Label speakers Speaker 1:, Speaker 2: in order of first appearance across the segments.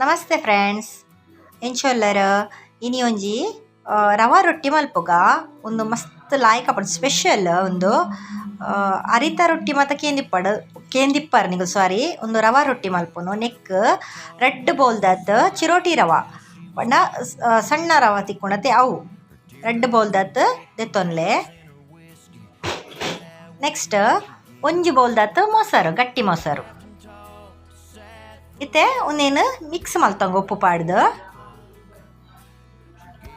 Speaker 1: ನಮಸ್ತೆ ಫ್ರೆಂಡ್ಸ್ ಎಂಚೊಲ್ಲರ ಇನಿ ಒಂಜಿ ರವ ರೊಟ್ಟಿ ಮಲ್ಪುಗ, ಒಂದು ಮಸ್ತ್ ಲಾಯ್ಕ್ ಆಪುಂಡು ಸ್ಪೆಷಲ್ ಒಂದು ಅರಿತ ರೊಟ್ಟಿ ಮಾತ ಕೇಂದಿಪ್ಪಡ್ ಕೇಂದಿಪ್ಪರ್ ನಿಗು ಸಾರಿ ಒಂದು ರವ ರೊಟ್ಟಿ ಮಲ್ಪುನು ನೆಕ್ ರೆಡ್ ಬೋಲ್ದತ್ ಚಿರೋಟಿ ರವ. ಪಂಡ ಸಣ್ಣ ರವ ತಿಕ್ಕುಣತೆ ಅವು. ರೆಡ್ ಬೋಲ್ದತ್ ದೆತ್ತೊನ್ಲೆ. ನೆಕ್ಸ್ಟ್ ಒಂಜಿ ಬೋಲ್ದತ್ ಮೊಸರು, ಗಟ್ಟಿ ಮೊಸರು. ಇತ್ತೆ ಒಂದೇನು ಮಿಕ್ಸ್ ಮಲ್ತಂಗ ಉಪ್ಪು ಪಾಡ್ದು.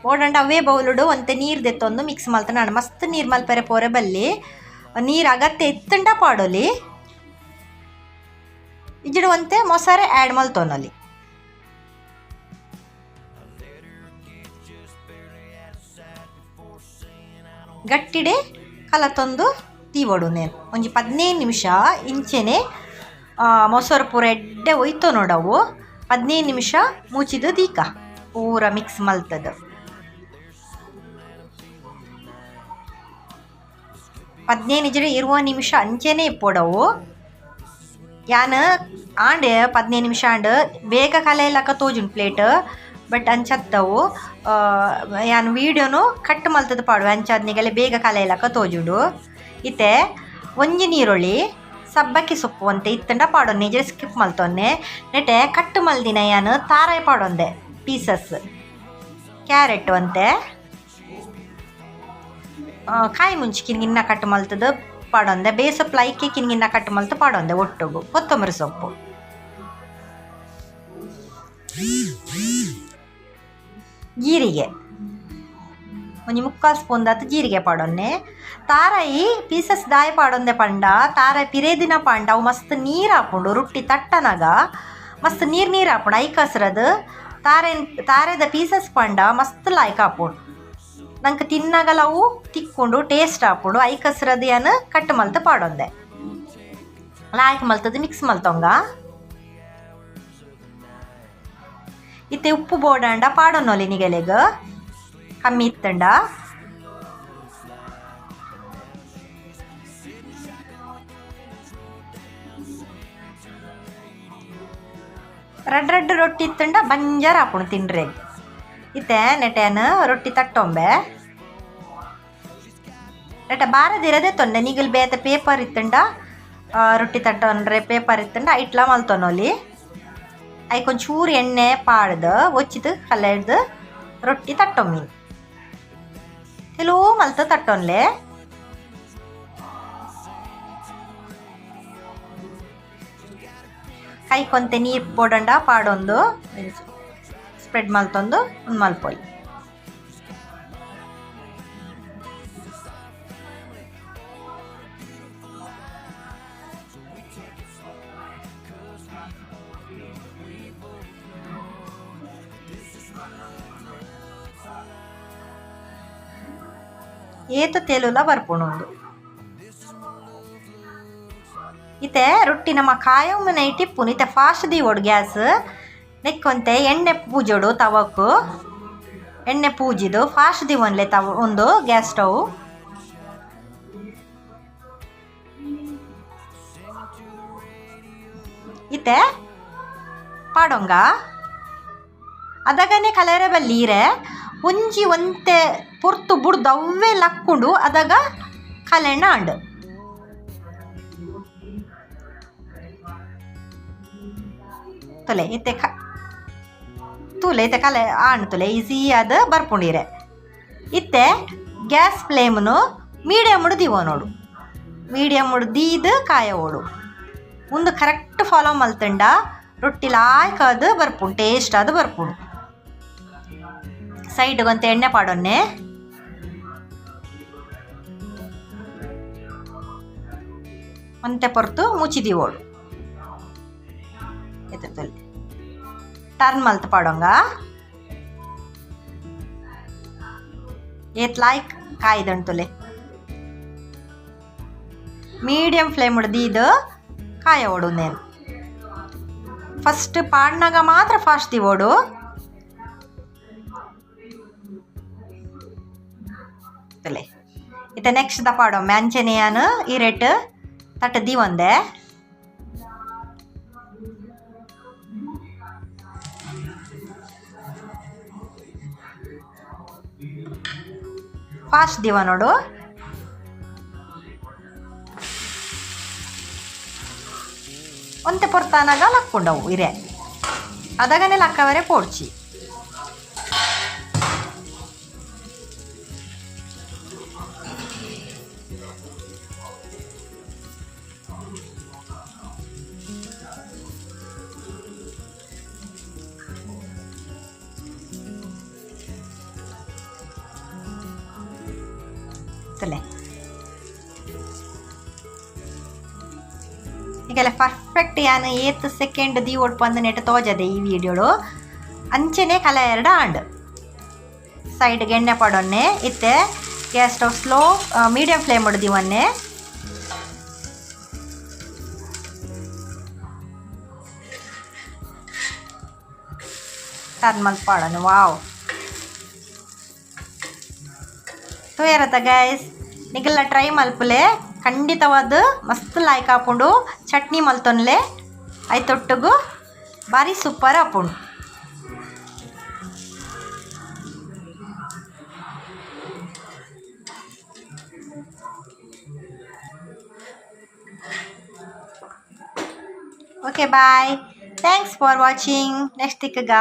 Speaker 1: ಓಡಂಡ ಅವೇ ಬೌಲುಡು, ಒಂತೆ ನೀರು ದೆತ್ತೊಂದು ಮಿಕ್ಸ್ ಮಲ್ತ. ನಾನು ಮಸ್ತ್ ನೀರು ಮಲ್ಪರೆ ಪೋರೆ ಬಲ್ಲಿ. ನೀರು ಅಗತ್ತೆ ಎತ್ತಂಡ ಪಾಡೋಲಿ. ಇಜ್ಜಿಡು ಒಂತೆ ಮೊಸರೆ ಆ್ಯಡ್ ಮಲ್ತೋನಲ್ಲಿ ಗಟ್ಟಿಡೆ ಕಲತೊಂದು ತೀವಡು ನೇನು ಒಂಜಿ ಪದಿನೈದು ನಿಮಿಷ, ಇಂಚೆನೆ ಮೊಸರು ಪೂರ ಎಡ್ಡೆ ಒಯ್ತು ನೋಡವು ಹದಿನೈದು ನಿಮಿಷ ಮುಚ್ಚಿದ ದೀಕ. ಪೂರ ಮಿಕ್ಸ್ ಮಲ್ತದ ಹದಿನೈದು ಜನ ಇರುವ ನಿಮಿಷ ಅಂಚೆನೆ ಇಪ್ಪೋಡವು ಯಾನ್, ಆಂಡೆ ಹದಿನೈದು ನಿಮಿಷ ಆಂಡ್ ಬೇಗ ಕಲೆಯಲಕ್ಕ ತೋಜುನ್ ಪ್ಲೇಟ್ ಬಟ್ ಅಂಚತ್ತವು ಯಾನ್ ವೀಡಿಯೋನು ಕಟ್ ಮಲ್ತದ ಪಾಡು. ಅಂಚಾದ್ನಿಗೆಲ್ಲ ಬೇಗ ಕಲೆಯಲಕ್ಕ ತೋಜುಡು. ಇತ್ತೆ, ಒಂಜಿ ನೀರುಳ್ಳಿ. ಸಬ್ಬಕ್ಕಿ ಸೊಪ್ಪು ಅಂತ. ಇತ್ತಂಡ ಪಾಡೊನ್ನೆ. ಜರ ಸ್ಕಿಪ್ ಮಲ್ತೊನ್ನೆ. ನೆಟೆ ಕಟ್ಟು ಮಲ್ದಿನ ಯಾನು ತಾರಾಯಿ ಪಾಡೊಂದೆ. ಪೀಸಸ್ ಕ್ಯಾರೆಟ್ ಅಂತೆ. ಕಾಯಿ ಮುಂಚಿ ಕಿನ್ಗಿನ್ನ ಕಟ್ ಮಲ್ತದ ಪಾಡೊಂದೆ. ಬೇಸೊಪ್ಪು ಲೈಕೆ ಕಿನ್ಗಿನ್ನ ಕಟ್ಟು ಮಲ್ತು ಪಾಡೊಂದೆ ಒಟ್ಟುಗು. ಕೊತ್ತಂಬರಿ ಸೊಪ್ಪು. ಜೀರಿಗೆ ಒಂಜಿ ಮುಕ್ಕಾಲು ಸ್ಪೂನ್ ದಾತ್ ಜೀರಿಗೆ ಪಾಡೊನ್ನೆ ತಾರಾಯಿ ಪೀಸಸ್ ದಾಯ ಪಾಡೊಂದೆ ಪಂಡ. ತಾರಾಯಿ ಪಿರೇದಿನ ಪಾಂಡ. ಅವು ಮಸ್ತ್ ನೀರು ಹಾಪುಂಡು ರೊಟ್ಟಿ ತಟ್ಟನಾಗ ಮಸ್ತ್ ನೀರು ನೀರು ಹಾಪುಂಡು ಐ ಕಸ್ರದ್. ತಾರೆ ತಾರೆದ ಪೀಸಸ್ ಪಂಡ ಮಸ್ತ್ ಲಾಯ್ಕ್ ಹಾಪುಂಡು ನಂಗೆ ತಿನ್ನಾಗಲ ಅವು, ತಿಕ್ಕೊಂಡು ಟೇಸ್ಟ್ ಹಾಪುಂಡು ಐ ಕಸ್ರದ್ ಏನು ಕಟ್ ಮಲ್ತು ಪಾಡೊಂದೆ. ಲಾಯ್ಕ್ ಮಲ್ತದ ಮಿಕ್ಸ್ ಮಲ್ತೊಂಗ. ಇತ್ತೆ ಉಪ್ಪು ಬೋಡಾಂಡ ಪಾಡೊನ್ನೊಲಿ ನಿಗೆಲೆಗ್. ಕಮ್ಮಿ ರೆಡ್ ರಡ್ ರೊಟ್ಟಿ ಇತ್ತಂಡ ಬಂಜಾರ ಹಾಕೊಂಡು ತಿನ್ರೆ ಇತ್ತೆ ನೆಟೆನ ರೊಟ್ಟಿ ತಟ್ಟೊಂಬೆ ನೆಟ ಬಾರದಿರದೆ ತೊಂಡೆ ನಿಗಲ್ ಬೇತೆ ಪೇಪರ್ ಇತ್ತಂಡ ರೊಟ್ಟಿ ತಟ್ಟೊಂಡ್ರೆ ಪೇಪರ್ ಇತ್ತಂಡ ಐಟ್ಲ ಮಲ್ತೊನೊಲಿ ಐಕೊಂಚೂರು ಎಣ್ಣೆ ಪಾಡ್ದು ಒಚ್ಚಿದು ಕಲೆಡ್ದು ರೊಟ್ಟಿ ತಟ್ಟೊಮ್ಮಿ ಕೆಲವು ಮಲ್ತ ತಟ್ಟೊನ್ಲೆ ಕೈ ಕೊಂತೆ ನೀರು ಪೋಡಂಡ ಪಾಡೊಂದು ಸ್ಪ್ರೆಡ್ ಮಲ್ತೊಂದು ಒಂದು ಮಲ್ಪೊಯ್ ಏತು ತೇಲುಲ ಬರ್ಪುಣುಂಡು. ಇತ್ತೆ ರೊಟ್ಟಿ ನಮ್ಮ ಮನೆ ಇಟ್ಟಿಪ್ಪುನು ಇತ್ತೆ ಫಾಸ್ಟ್ ದೀವೋಡು ಗ್ಯಾಸ್. ನೆಕ್ಕೊಂತೆ ಎಣ್ಣೆ ಪೂಜೋಡು ತವಕ್ಕು. ಎಣ್ಣೆ ಪೂಜಿದು ಫಾಸ್ಟ್ ದಿವನ್ಲೆ ತವ, ಒಂದು ಗ್ಯಾಸ್ ಸ್ಟವ್. ಇತ್ತೆ ಪಾಡೊಂಗ. ಅದಗನೆ ಕಲರೆ ಬಲ್ಲೀರೆ ಒಂಜಿ ಒಂತೆ ಪೊರ್ತು ಬುಡ್ದು ಅವೇ ಲಕ್ಕುಂಡು, ಅದಾಗ ಕಲೆಣ್ಣ ಅಂಡು. ತುಲೆ, ಇತ್ತೆ ಕ ತೂಲೆ, ಇತ್ತೆ ಕಲೆ ಆಣ್ ತುಲೆ, ಈಸಿ ಅದ ಬರ್ಪುಂಡಿರೆ. ಇತ್ತೆ ಗ್ಯಾಸ್ ಫ್ಲೇಮ್ನು ಮೀಡಿಯಮ್ ದೀವ ನೋಡು. ಮೀಡಿಯಮ್ ದೀದು ಕಾಯ ಓಡು ಮುಂದೆ ಕರೆಕ್ಟ್ ಫಾಲೋ ಮಲ್ತಂಡ ರೊಟ್ಟಿ ಲಾಯ್ಕ ಅದು ಬರ್ಪುಂಡು, ಟೇಸ್ಟ್ ಅದು ಬರ್ಪುಂಡು. ಸೈಡ್ಗೊಂತ ಎಣ್ಣೆ ಪಾಡೊನ್ನೆ. ಒಂತೆ ಪೊರ್ತು ಮುಚ್ಚಿದೀವೋಡು ಎತ್ತಲ್ಲಿ ಟರ್ನ್ ಮಲ್ತ ಪಾಡೋಂಗ. ಏತ್ ಲಾಯ್ಕ್ ಕಾಯ್ದಂಟುಲೆ ಮೀಡಿಯಂ ಫ್ಲೇಮ್ ಹಿಡ್ದು ಕಾಯ ಓಡು ನೇನು ಫಸ್ಟ್ ಪಾಡ್ನಾಗ ಮಾತ್ರ ಫಾಸ್ಟ್ ದಿವೋಡು ಇತ್ತ ನೆಕ್ಸ್ಟ್ ದ ಪಾಡೋ ಮ್ಯಾಂಚನೆಯಾನು, ಈ ರೇಟ್. ತಟ್ಟ ಒಂದೇ. ಫಾಸ್ಟ್ ದಿವ ನೋಡು. ಒಂತೆ ಪೊರ್ತಾನಾಗ ಲಕ್ಕೊಂಡವು ಇರೆ. ಅದಗನೆ ಲಕ್ಕವರೆ ಪೋಡ್ಚಿ. ಈಗೆಲ್ಲ ಪರ್ಫೆಕ್ಟ್ ಯಾನು ಏತ್ ಸೆಕೆಂಡ್ ದಿ ಒಡ್ಪಂದು ನೆಟ್ ತೋಜದೆ ಈ ವಿಡಿಯೋಡು ಅಂಚೆನೆ ಕಲ ಎರಡು ಆಂಡ್ ಸೈಡ್ ಎಣ್ಣೆ ಪಡೊನ್ನೆ ಇತ್ತೆ gas stove slow medium flame ಹೊಡೆದಿವನ್ನೆ turn ಮಲ್ಪಾಡನು ವಾವ್ ತೋಯರತ್ತ ಗೈಸ್ ನಿಗಲ್ಲ ಟ್ರೈ ಮಲ್ಪಲೆ. ಖಂಡಿತವಾದ ಮಸ್ತ್ ಲಾಯ್ಕ್ ಹಾಕೊಂಡು ಚಟ್ನಿ ಮಲ್ತೊನ್ಲೆ. ತೊಟ್ಟುಗು ಭಾರಿ super ಹಾಪುಂಡು okay bye thanks for watching next ತಿಕ್ಕಗ